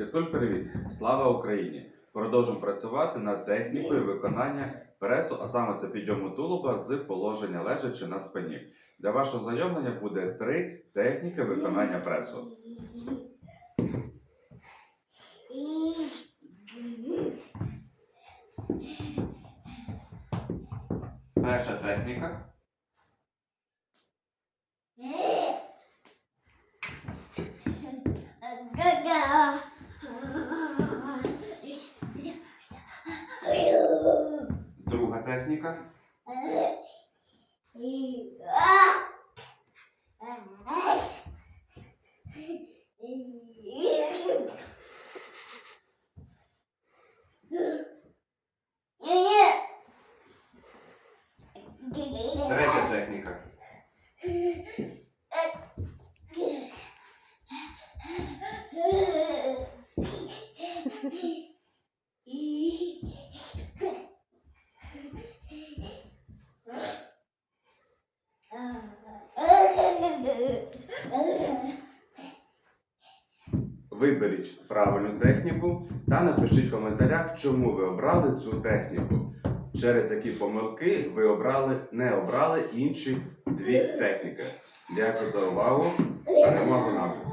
Фізкуль, привіт! Слава Україні! Продовжуємо працювати над технікою виконання пресу, а саме це підйому тулуба з положення лежачи на спині. Для вашого знайомлення буде три техніки виконання пресу. Перша техніка. Друга техніка. Третя техніка. Виберіть правильну техніку та напишіть в коментарях, чому ви обрали цю техніку. Через які помилки ви обрали, не обрали інші дві техніки. Дякую за увагу. Перемога за нами.